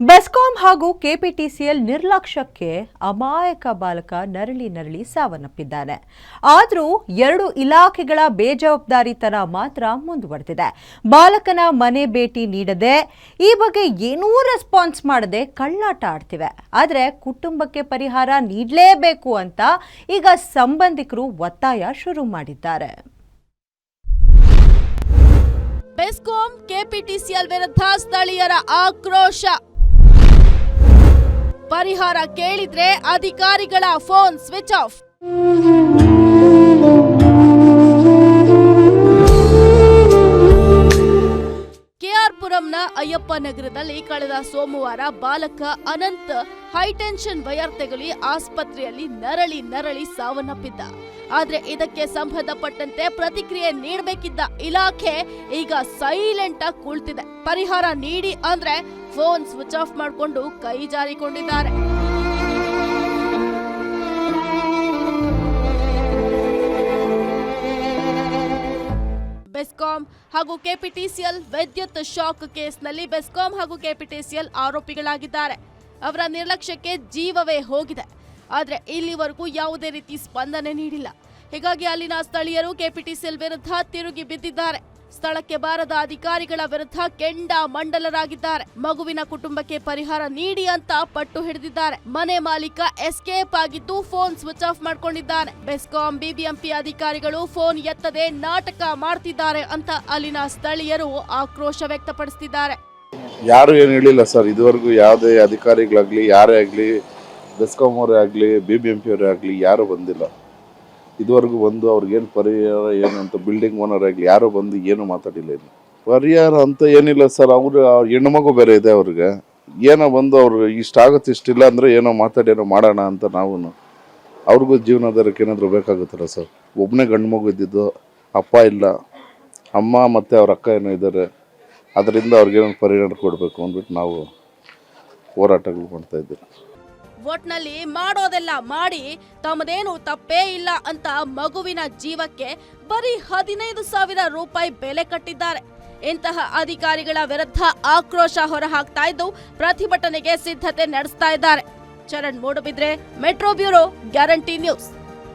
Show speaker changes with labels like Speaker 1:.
Speaker 1: ಬೆಸ್ಕಾಂ ಹಾಗೂ ಕೆಪಿಟಿಸಿಎಲ್ ನಿರ್ಲಕ್ಷ್ಯಕ್ಕೆ ಅಮಾಯಕ ಬಾಲಕ ನರಳಿ ನರಳಿ ಸಾವನ್ನಪ್ಪಿದ್ದಾನೆ. ಆದರೂ ಎರಡು ಇಲಾಖೆಗಳ ಬೇಜವಾಬ್ದಾರಿತನ ಮಾತ್ರ ಮುಂದುವರೆದಿದೆ. ಬಾಲಕನ ಮನೆ ಭೇಟಿ ನೀಡದೆ, ಈ ಬಗ್ಗೆ ಏನೂ ರೆಸ್ಪಾನ್ಸ್ ಮಾಡದೆ ಕಳ್ಳಾಟ ಆಡ್ತಿವೆ. ಆದರೆ ಕುಟುಂಬಕ್ಕೆ ಪರಿಹಾರ ನೀಡಲೇಬೇಕು ಅಂತ ಈಗ ಸಂಬಂಧಿಕರು ಒತ್ತಾಯ ಶುರು ಮಾಡಿದ್ದಾರೆ.
Speaker 2: ಬೆಸ್ಕಾಂ, ಕೆಪಿಟಿಸಿಎಲ್ ವಿರುದ್ಧ ಸ್ಥಳೀಯರ ಆಕ್ರೋಶ. ಪರಿಹಾರ ಕೇಳಿದ್ರೆ ಅಧಿಕಾರಿಗಳ ಫೋನ್ ಸ್ವಿಚ್ ಆಫ್. ಪುರಂನ ಅಯ್ಯಪ್ಪ ನಗರದಲ್ಲಿ ಕಳೆದ ಸೋಮವಾರ ಬಾಲಕ ಅನಂತ್ ಹೈಟೆನ್ಷನ್ ವೈರ್ ತೆಗಲಿ ಆಸ್ಪತ್ರೆಯಲ್ಲಿ ನರಳಿ ನರಳಿ ಸಾವನ್ನಪ್ಪಿದ್ದ. ಆದ್ರೆ ಇದಕ್ಕೆ ಸಂಬಂಧಪಟ್ಟಂತೆ ಪ್ರತಿಕ್ರಿಯೆ ನೀಡಬೇಕಿದ್ದ ಇಲಾಖೆ ಈಗ ಸೈಲೆಂಟ್ ಆಗಿ ಕುಳಿತಿದೆ. ಪರಿಹಾರ ನೀಡಿ ಅಂದ್ರೆ ಫೋನ್ ಸ್ವಿಚ್ ಆಫ್ ಮಾಡಿಕೊಂಡು ಕೈ ಜಾರಿಕೊಂಡಿದ್ದಾರೆ. ಬೆಸ್ಕಾಂ ಹಾಗೂ ಕೆಪಿಟಿಸಿಎಲ್ ವಿದ್ಯುತ್ ಶಾಕ್ ಕೇಸ್ನಲ್ಲಿ ಬೆಸ್ಕಾಂ ಹಾಗೂ ಕೆಪಿಟಿಸಿಎಲ್ ಆರೋಪಿಗಳಾಗಿದ್ದಾರೆ. ಅವರ ನಿರ್ಲಕ್ಷ್ಯಕ್ಕೆ ಜೀವವೇ ಹೋಗಿದೆ. ಆದರೆ ಇಲ್ಲಿವರೆಗೂ ಯಾವುದೇ ರೀತಿ ಸ್ಪಂದನೆ ನೀಡಿಲ್ಲ. ಹೀಗಾಗಿ ಅಲ್ಲಿನ ಸ್ಥಳೀಯರು ಕೆಪಿಟಿಸಿಎಲ್ ವಿರುದ್ಧ ತಿರುಗಿ ಬಿದ್ದಿದ್ದಾರೆ. ಸ್ಥಳಕ್ಕೆ ಬಾರದ ಅಧಿಕಾರಿಗಳ ವಿರುದ್ಧ ಕೆಂಡ ಮಂಡಲರಾಗಿದ್ದಾರೆ. ಮಗುವಿನ ಕುಟುಂಬಕ್ಕೆ ಪರಿಹಾರ ನೀಡಿ ಅಂತ ಪಟ್ಟು ಹಿಡಿದಿದ್ದಾರೆ. ಮನೆ ಮಾಲೀಕ ಎಸ್ಕೇಪ್ ಆಗಿದ್ದು ಫೋನ್ ಸ್ವಿಚ್ ಆಫ್ ಮಾಡಿಕೊಂಡಿದ್ದಾರೆ ಬೆಸ್ಕಾಂ ಬಿಬಿಎಂಪಿ ಅಧಿಕಾರಿಗಳು ಫೋನ್ ಎತ್ತದೆ ನಾಟಕ ಮಾಡ್ತಿದ್ದಾರೆ ಅಂತ ಅಲ್ಲಿನ ಸ್ಥಳೀಯರು ಆಕ್ರೋಶ ವ್ಯಕ್ತಪಡಿಸುತ್ತಿದ್ದಾರೆ
Speaker 3: ಯಾರು ಏನು ಹೇಳಿಲ್ಲ ಸರ್. ಇದುವರೆಗೂ ಯಾವುದೇ ಅಧಿಕಾರಿಗಳಾಗಲಿ, ಯಾರೇ ಆಗಲಿ, ಬೆಸ್ಕಾಂ ಅವರೇ ಆಗಲಿ ಬಿ ಬಿ ಅವರೇ ಆಗಲಿ ಯಾರೂ ಬಂದಿಲ್ಲ. ಇದುವರೆಗೂ ಬಂದು ಅವ್ರಿಗೇನು ಪರಿಹಾರ, ಏನು ಅಂತ ಬಿಲ್ಡಿಂಗ್ ಓನರ್ ಆಗಲಿ, ಯಾರೋ ಬಂದು ಏನೂ ಮಾತಾಡಿಲ್ಲ ಇನ್ನು ಪರಿಹಾರ ಅಂತ ಏನಿಲ್ಲ ಸರ್, ಅವರು ಮಗು ಬೇರೆ ಇದೆ ಅವ್ರಿಗೆ. ಏನೋ ಬಂದು ಅವ್ರು ಇಷ್ಟ ಆಗುತ್ತೆ ಇಷ್ಟಿಲ್ಲ ಅಂದರೆ ಏನೋ ಮಾತಾಡಿ, ಏನೋ ಮಾಡೋಣ ಅಂತ ನಾವು ಅವ್ರಿಗೂ ಜೀವನಾಧಾರಕ್ಕೆ ಏನಾದರೂ ಬೇಕಾಗುತ್ತಲ್ಲ ಸರ್? ಒಬ್ಬನೇ ಗಂಡು ಮಗು ಇದ್ದಿದ್ದು, ಅಪ್ಪ ಇಲ್ಲ, ಅಮ್ಮ ಮತ್ತು ಅವ್ರ ಅಕ್ಕ ಏನೋ ಇದ್ದಾರೆ. ಅದರಿಂದ ಅವ್ರಿಗೇನೋ ಪರಿಹಾರ ಕೊಡಬೇಕು ಅಂದ್ಬಿಟ್ಟು ನಾವು ಹೋರಾಟಗಳು ಮಾಡ್ತಾ ಇದ್ದೀವಿ.
Speaker 2: ಒಟ್ನಲ್ಲಿ ಮಾಡೋದೆಲ್ಲ ಮಾಡಿ ತಮ್ಮದೇನು ತಪ್ಪೇ ಇಲ್ಲ ಅಂತ ಮಗುವಿನ ಜೀವಕ್ಕೆ ಬರೀ ಹದಿನೈದು ಸಾವಿರ ರೂಪಾಯಿ ಬೆಲೆ ಕಟ್ಟಿದ್ದಾರೆ. ಇಂತಹ ಅಧಿಕಾರಿಗಳ ವಿರುದ್ಧ ಆಕ್ರೋಶ ಹೊರಹಾಕ್ತಾ ಇದ್ದು ಪ್ರತಿಭಟನೆಗೆ ಸಿದ್ಧತೆ ನಡೆಸ್ತಾ ಇದ್ದಾರೆ. Charan Moodbidri, metro bureau guarantee news.